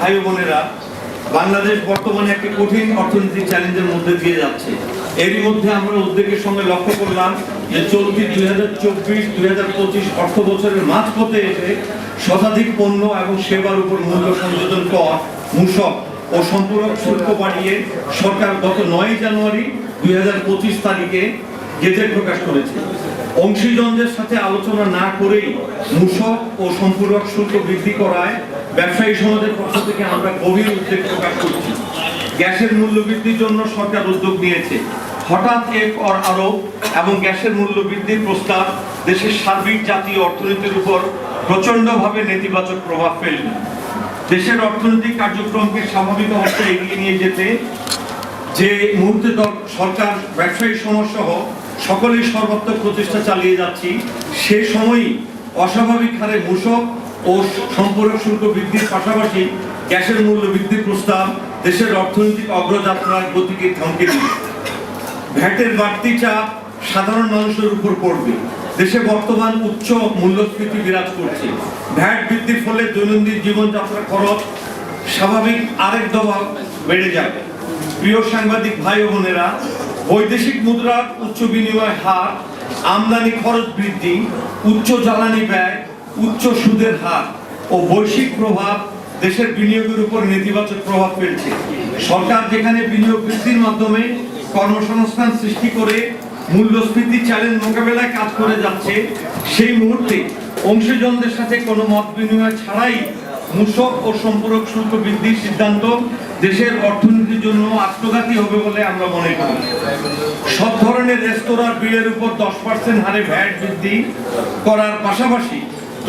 ভাই বোনেরা বাংলাদেশ বর্তমানে একটি কঠিন অর্থনৈতিক চ্যালেঞ্জের মধ্যে দিয়ে যাচ্ছে। এরই মধ্যে আমরা উদ্বেগের সঙ্গে লক্ষ্য করলাম যে চলতি দুই হাজার চব্বিশ, দুই হাজার পঁচিশ অর্থ বছরের মাঝপথে এসে শতাধিক পণ্য এবং সেবার উপর মূল্য সংযোজন কর, মূসক ও সম্পূরক শুল্ক বাড়িয়ে সরকার গত নয় জানুয়ারি দুই হাজার পঁচিশ তারিখে গেজেট প্রকাশ করেছে। অংশীজনদের সাথে আলোচনা না করেই মূসক ও সম্পূরক শুল্ক বৃদ্ধি করায় ব্যবসায়ী সমাজের পক্ষ থেকে আমরা গভীর উদ্বেগ প্রকাশ করছি। গ্যাসের মূল্য বৃদ্ধির জন্য সরকার উদ্যোগ নিয়েছে। হঠাৎ এক কর আরোপ এবং গ্যাসের মূল্য বৃদ্ধির প্রস্তাব দেশের সার্বিক, জাতীয় অর্থনীতির উপর প্রচণ্ডভাবে নেতিবাচক প্রভাব ফেলবে। দেশের অর্থনৈতিক কার্যক্রমকে স্বাভাবিক অবস্থায় এগিয়ে নিয়ে যেতে যে মুহূর্তে সরকার, ব্যবসায়ী সহ সকলেই সর্বাত্মক প্রচেষ্টা চালিয়ে যাচ্ছি, সে সময়ই অস্বাভাবিক হারে মূসক ও সম্পূরক শুল্ক বৃদ্ধির পাশাপাশি গ্যাসের মূল্য বৃদ্ধির প্রস্তাব, দেশের অর্থনৈতিক অগ্রযাত্রার গতিকে থমকে দিবে। ভ্যাটের বাড়তি চাপ সাধারণ মানুষের উপর পড়বে। দেশে বর্তমান উচ্চ মূল্যস্ফীতি বিরাজ করছে। ভ্যাট বৃদ্ধির ফলে দৈনন্দিন জীবনযাত্রার খরচ স্বাভাবিক আরেক দফা বেড়ে যাবে। প্রিয় সাংবাদিক ভাই ও বোনেরা, বৈদেশিক মুদ্রার উচ্চ বিনিময় হার, আমদানি খরচ বৃদ্ধি, উচ্চ জ্বালানি ব্যয় উচ্চ সুদের হার ও বৈশ্বিক প্রভাব দেশের বিনিয়োগের উপর নেতিবাচক প্রভাব ফেলছে। সরকার যেখানে বিনিয়োগ বৃদ্ধির মাধ্যমে কর্মসংস্থান সৃষ্টি করে মূল্যস্ফীতি চ্যালেঞ্জ মোকাবেলায় কাজ করে যাচ্ছে, সেই মুহূর্তে অংশীজনদের সাথে কোনো মত বিনিময় ছাড়াই মূসক ও সম্পূরক শুল্ক বৃদ্ধির সিদ্ধান্ত দেশের অর্থনীতির জন্য আত্মঘাতী হবে বলে আমরা মনে করি। সব ধরনের রেস্তোরাঁর বিলের উপর দশ পার্সেন্ট হারে ভ্যাট বৃদ্ধি করার পাশাপাশি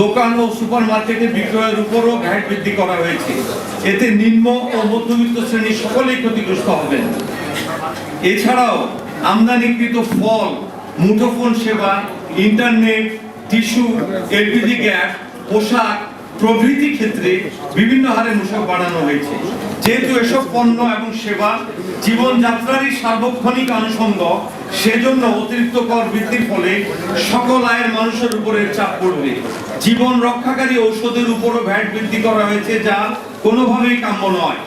দোকান ও সুপার মার্কেটে বিক্রয়ের উপরও ভ্যাট বৃদ্ধি করা হয়েছে। এতে নিম্ন ও মধ্যবিত্ত শ্রেণি সকলেই ক্ষতিগ্রস্ত হবেন। এছাড়াও, আমদানিকৃত ফল, মুঠোফোন সেবা, ইন্টারনেট, টিস্যু, এলপিজি গ্যাস, পোশাক প্রভৃতি ক্ষেত্রে বিভিন্ন হারে মূসক বাড়ানো হয়েছে। যেহেতু এসব পণ্য এবং সেবা জীবনযাত্রারই সার্বক্ষণিক আনুষঙ্গ, সেজন্য অতিরিক্ত কর বৃদ্ধির ফলে সকল আয়ের মানুষের উপরে চাপ পড়বে। জীবন রক্ষাকারী ঔষধের উপরও ভ্যাট বৃদ্ধি করা হয়েছে, যা কোনোভাবেই কাম্য নয়।